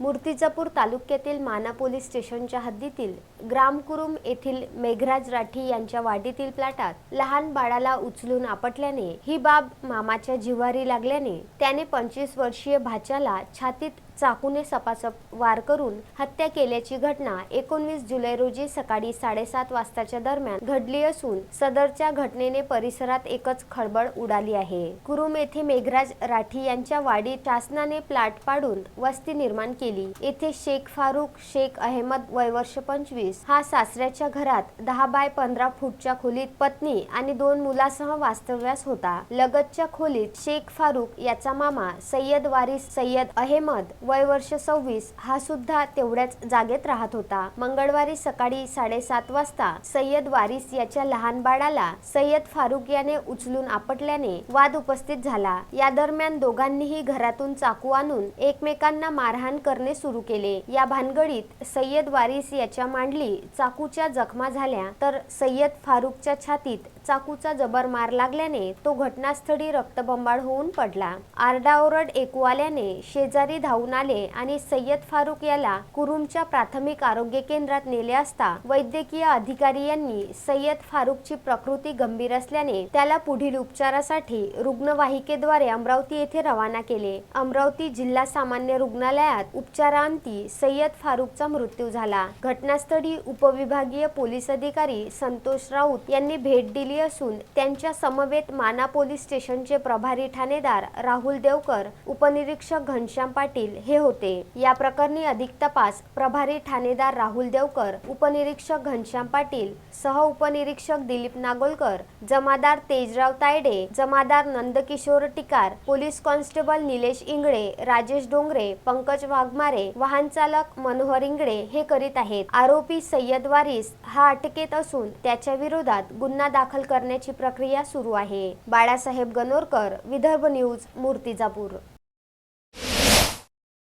मूर्तिजापूर तालुक्यातील माना पोलीस स्टेशनच्या हद्दीतील ग्रामकुरुम येथील मेघराज राठी यांच्या वाडीतील प्लॅटात लहान बाळाला उचलून आपटल्याने ही बाब मामाच्या जिव्हारी लागल्याने त्याने पंचवीस वर्षीय भाच्याला छातीत चाकूने सपासप वार करून हत्या केल्याची घटना एकोणवीस जुलै रोजी सकाळी साडेसात वाजताच्या दरम्यान घडली असून सदरच्या घटनेने परिसरात एकच खळबळ उडाली आहे. कुरुम येथे मेघराज राठी यांच्या वाडीत शासनाने प्लाट पाडून वस्ती निर्माण केली. येथे शेख फारुख शेख अहमद वय वर्ष पंचवीस हा सासऱ्याच्या घरात दहा बाय पंधरा फूटच्या खोलीत पत्नी आणि दोन मुलासह वास्तव्यास होता. लगतच्या खोलीत शेख फारुख याचा मामा सय्यद वारिस सय्यद अहमद वय वर्ष सव्वीस हा सुद्धा तेवढ्याच जागेत राहत होता. मंगळवारी सकाळी साडेसात वाजता सय्यद वारिस याच्या लहान बाळाला सय्यद फारुख याने उचलून आपटल्याने वाद उपस्थित झाला. या दरम्यान दोघांनीही घरातून चाकू आणून एकमेकांना मारहाण करणे सुरू केले. या भानगडीत सय्यद वारिस याच्या मांडली चाकूच्या जखमा झाल्या तर सय्यद फारुखच्या छातीत चाकूचा जबर मार लागल्याने तो घटनास्थळी रक्तबंबाळ होऊन पडला. आरडाओरड एकू आल्याने शेजारी धावून आले आणि सय्यद फारुक याला कुरुमच्या प्राथमिक आरोग्य केंद्रात नेले असता वैद्यकीय अधिकारी यांनी सय्यद फारुखची प्रकृती गंभीर असल्याने त्याला पुढील उपचारासाठी रुग्णवाहिकेद्वारे अमरावती येथे रवाना केले. अमरावती जिल्हा सामान्य रुग्णालयात उपचारांती सय्यद फारुकचा मृत्यू झाला. घटनास्थळी उपविभागीय पोलीस अधिकारी संतोष राऊत यांनी भेट दिली असून त्यांच्या समवेत माना पोलीस स्टेशनचे प्रभारी ठाणेदार राहुल देवकर उपनिरीक्षक घनश्याम पाटील हे होते. या प्रकरणी अधिक तपास. प्रभारी ठाणेदार राहुल देवकर उपनिरीक्षक घनश्याम पाटील सह उपनिरीक्षक दिलीप नागोलकर जमादार तेजराव तायडे जमादार नंदकिशोर टिकार पोलीस कॉन्स्टेबल निलेश इंगळे राजेश डोंगरे पंकज वाघमारे वाहन चालक मनोहर इंगळे हे करीत आहेत. आरोपी सय्यद वारिस हा अटकेत असून त्याच्या विरोधात गुन्हा दाखल करण्याची प्रक्रिया सुरू आहे. बाळासाहेब गणोरकर विदर्भ न्यूज मूर्तिजापूर.